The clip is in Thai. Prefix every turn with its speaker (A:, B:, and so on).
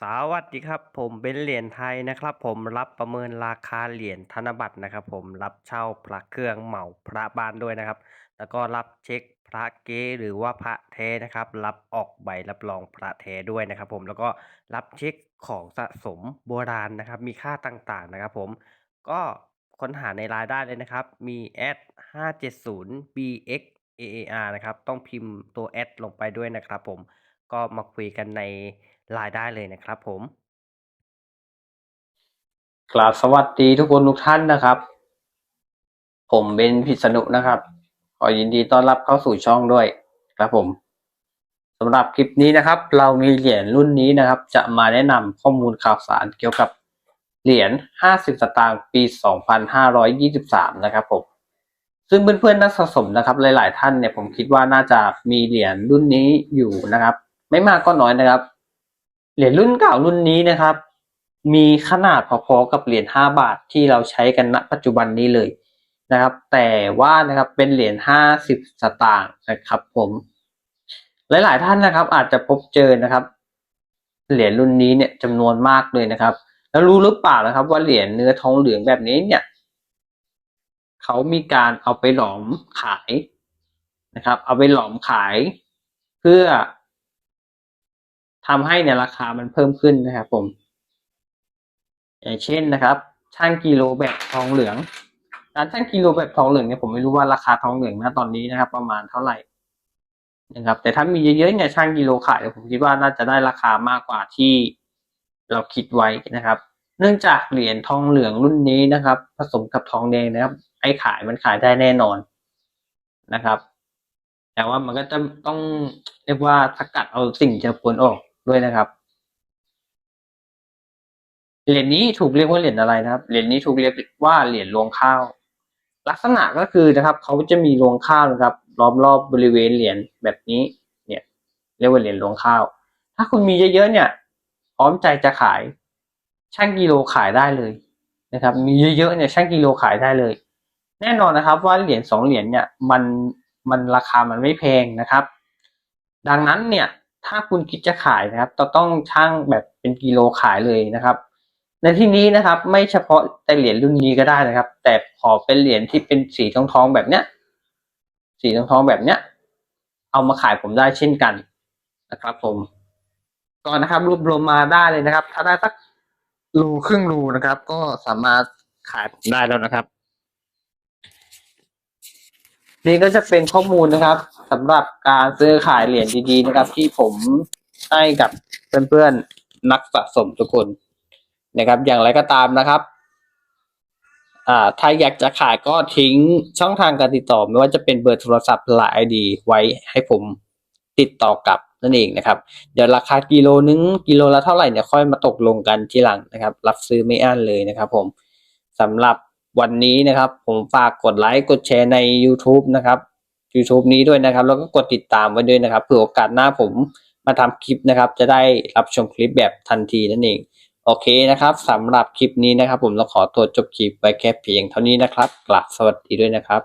A: สวัสดีครับผมเป็นเหรียญไทยนะครับ ผมรับประเมินราคาเหรียญธนบัตรนะครับ ผมรับเช่าพระเครื่องเหมาพระบ้านด้วยนะครับ แล้วก็รับเช็คพระเก๊หรือว่าพระแท้นะครับ รับออกใบรับรองพระแท้ด้วยนะครับ ผมแล้วก็รับเช็คของสะสมโบราณนะครับ มีค่าต่างๆนะครับ ผมก็ค้นหาในรายได้เลยนะครับ มีแอด570 bx aar นะครับ ต้องพิมพ์ตัวแอดลงไปด้วยนะครับ ผมก็มาคุยกันใน รายได้เลยนะครับผม
B: กราบสวัสดีทุกคนทุกท่านนะครับ ผมเบนพิษณุนะครับ ขอยินดีต้อนรับเข้าสู่ช่องด้วยครับผมสำหรับคลิปนี้นะครับ เรามีเหรียญรุ่นนี้นะครับ จะมาแนะนำข้อมูลข่าวสารเกี่ยวกับเหรียญ 50 สตางค์ปี 2523 นะครับผมซึ่งเพื่อนๆนักสะสมนะครับ หลาย ๆ ท่านเนี่ยผมคิดว่าน่าจะมีเหรียญรุ่นนี้อยู่นะครับ ไม่มากก็น้อยนะครับ เหรียญรุ่นเก่ารุ่นนี้นะครับ มีขนาดพอๆกับเหรียญ5บาทที่เราใช้กันณปัจจุบันนี้เลยนะครับ แต่ว่านะครับเป็นเหรียญ50 สตางค์นะครับผมหลายๆท่านนะครับ อาจจะพบเจอนะครับ เหรียญรุ่นนี้เนี่ยจำนวนมากเลยนะครับ แล้วรู้หรือเปล่านะครับ ว่าเหรียญเนื้อทองเหลืองแบบนี้เนี่ยเขามีการเอาไปหลอมขายนะครับ เอาไปหลอมขายเพื่อ ทำให้เนี่ยราคามันเพิ่มขึ้นนะครับผม อย่างเช่นนะครับช่างกิโลแบบทองเหลืองการช่างกิโลแบบทองเหลืองเนี่ยผมไม่รู้ว่าราคาทองเหลืองณตอนนี้นะครับ ประมาณเท่าไหร่นะครับ แต่ถ้ามีเยอะๆเนี่ยช่างกิโลขายผมคิดว่าน่าจะได้ราคามากกว่าที่เราคิดไว้นะครับ เนื่องจากเหรียญทองเหลืองรุ่นนี้นะครับ ผสมกับทองแดงนะครับ ไอ้ขายมันขายได้แน่นอนนะครับ แต่ว่ามันก็จะต้องเรียกว่าสกัดเอาสิ่งเจือปนออก ด้วยนะครับ เหรียญนี้ถูกเรียกว่าเหรียญอะไรนะครับ เหรียญนี้ถูกเรียกว่าเหรียญรวงข้าว ลักษณะก็คือนะครับ เขาจะมีรวงข้าวนะครับ ล้อมรอบบริเวณเหรียญแบบนี้ เนี่ยเรียกว่าเหรียญรวงข้าว ถ้าคุณมีเยอะๆเนี่ย พร้อมใจจะขายช่างกิโลขายได้เลยนะครับ มีเยอะๆเนี่ยช่างกิโลขายได้เลย แน่นอนนะครับ ว่าเหรียญสองเหรียญเนี่ยมันมันราคามันไม่แพงนะครับ ดังนั้นเนี่ย ถ้าคุณคิดจะขายนะครับต้องช่างแบบเป็นกิโลขายเลยนะครับ ในที่นี้นะครับไม่เฉพาะแต่เหรียญรุ่นนี้ก็ได้นะครับ แต่ขอเป็นเหรียญที่เป็นสีทองทองแบบเนี้ย สีทองทองแบบเนี้ย เอามาขายผมได้เช่นกันนะครับ ผมก็นะครับรวบรวมมาได้เลยนะครับ ถ้าได้สักรูครึ่งรูนะครับ ก็สามารถขายผมได้แล้วนะครับ นี่ก็จะเป็นข้อมูลนะครับสำหรับการซื้อขายเหรียญดีๆนะครับ ที่ผมให้กับเพื่อนๆนักสะสมทุกคนนะครับ อย่างไรก็ตามนะครับอ่าถ้าอยากจะขายก็ทิ้งช่องทางการติดต่อ ไม่ว่าจะเป็นเบอร์โทรศัพท์หลายไอดีไว้ให้ผมติดต่อกลับนั่นเองนะครับ เดี๋ยวราคากิโลนึงกิโลละเท่าไหร่เนี่ยค่อยมาตกลงกันทีหลังนะครับ รับซื้อไม่อั้นเลยนะครับ ผมสำหรับ วันนี้นะครับ ผมฝากกดไลค์กดแชร์ใน YouTube นะครับ YouTube นี้ด้วยนะครับ แล้วก็กดติดตามไว้ด้วยนะครับเผื่อโอกาสหน้าผมมาทำคลิปนะครับ จะได้รับชมคลิปแบบทันทีนั่นเอง โอเคนะครับสำหรับคลิปนี้นะครับ ผมเราขอตัวจบคลิปไว้แค่เพียงเท่านี้นะครับกลับสวัสดีด้วยนะครับ